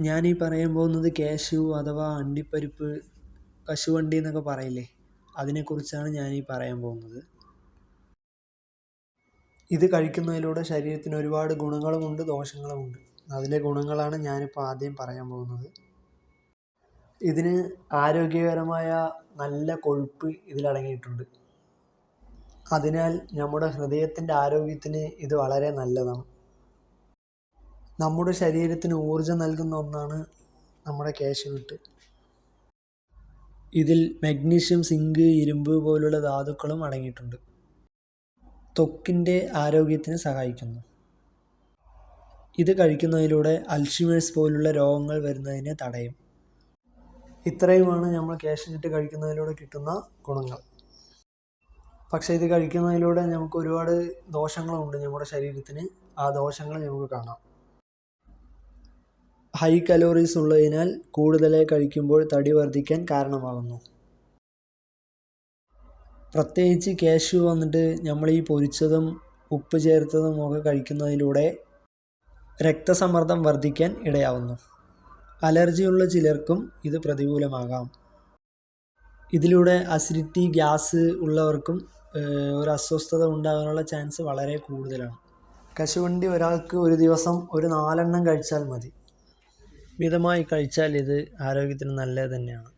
ഞാനീ പറയാൻ പോകുന്നത് കാഷ്യൂ അഥവാ അണ്ടിപ്പരിപ്പ് കശുവണ്ടി എന്നൊക്കെ പറയില്ലേ? അതിനെക്കുറിച്ചാണ് ഞാനീ പറയാൻ പോകുന്നത്. ഇത് കഴിക്കുന്നതിലൂടെ ശരീരത്തിന് ഒരുപാട് ഗുണങ്ങളുമുണ്ട് ദോഷങ്ങളുമുണ്ട്. അതിലെ ഗുണങ്ങളാണ് ഞാനിപ്പോൾ ആദ്യം പറയാൻ പോകുന്നത്. ഇതിന് ആരോഗ്യകരമായ നല്ല കൊഴുപ്പ് ഇതിലടങ്ങിയിട്ടുണ്ട് അതിനാൽ നമ്മുടെ ഹൃദയത്തിന്റെ ആരോഗ്യത്തിന് ഇത് വളരെ നല്ലതാണ്. നമ്മുടെ ശരീരത്തിന് ഊർജം നൽകുന്ന ഒന്നാണ് നമ്മുടെ കാഷ്യൂനട്ട് ഇതിൽ മഗ്നീഷ്യം സിങ്ക് ഇരുമ്പ് പോലുള്ള ധാതുക്കളും അടങ്ങിയിട്ടുണ്ട്. ത്വക്കിന്റെ ആരോഗ്യത്തിന് സഹായിക്കുന്നു. ഇത് കഴിക്കുന്നതിലൂടെ അൽഷിമേഴ്സ് പോലുള്ള രോഗങ്ങൾ വരുന്നതിനെ തടയും. ഇത്രയുമാണ് നമ്മൾ കാഷ്യൂനട്ട് കഴിക്കുന്നതിലൂടെ കിട്ടുന്ന ഗുണങ്ങൾ. പക്ഷേ ഇത് കഴിക്കുന്നതിലൂടെ നമുക്ക് ഒരുപാട് ദോഷങ്ങളുമുണ്ട് നമ്മുടെ ശരീരത്തിന്. ആ ദോഷങ്ങൾ നമുക്ക് കാണാം. ഹൈ കലോറീസ് ഉള്ളതിനാൽ കൂടുതലായി കഴിക്കുമ്പോൾ തടി വർദ്ധിക്കാൻ കാരണമാകുന്നു. പ്രത്യേകിച്ച് കാഷ്യൂ വന്നിട്ട് നമ്മൾ ഈ പൊരിച്ചതും ഉപ്പ് ചേർത്തതും ഒക്കെ കഴിക്കുന്നതിലൂടെ രക്തസമ്മർദ്ദം വർദ്ധിക്കാൻ ഇടയാവുന്നു. അലർജിയുള്ള ചിലർക്കും ഇത് പ്രതികൂലമാകാം. ഇതിലൂടെ അസിഡിറ്റി ഗ്യാസ് ഉള്ളവർക്കും ഒരു അസ്വസ്ഥത ഉണ്ടാകാനുള്ള ചാൻസ് വളരെ കൂടുതലാണ്. കശുവണ്ടി ഒരാൾക്ക് ഒരു ദിവസം ഒരു നാലെണ്ണം കഴിച്ചാൽ മതി. മിതമായി കഴിച്ചാൽ ഇത് ആരോഗ്യത്തിന് നല്ലത് തന്നെയാണ്.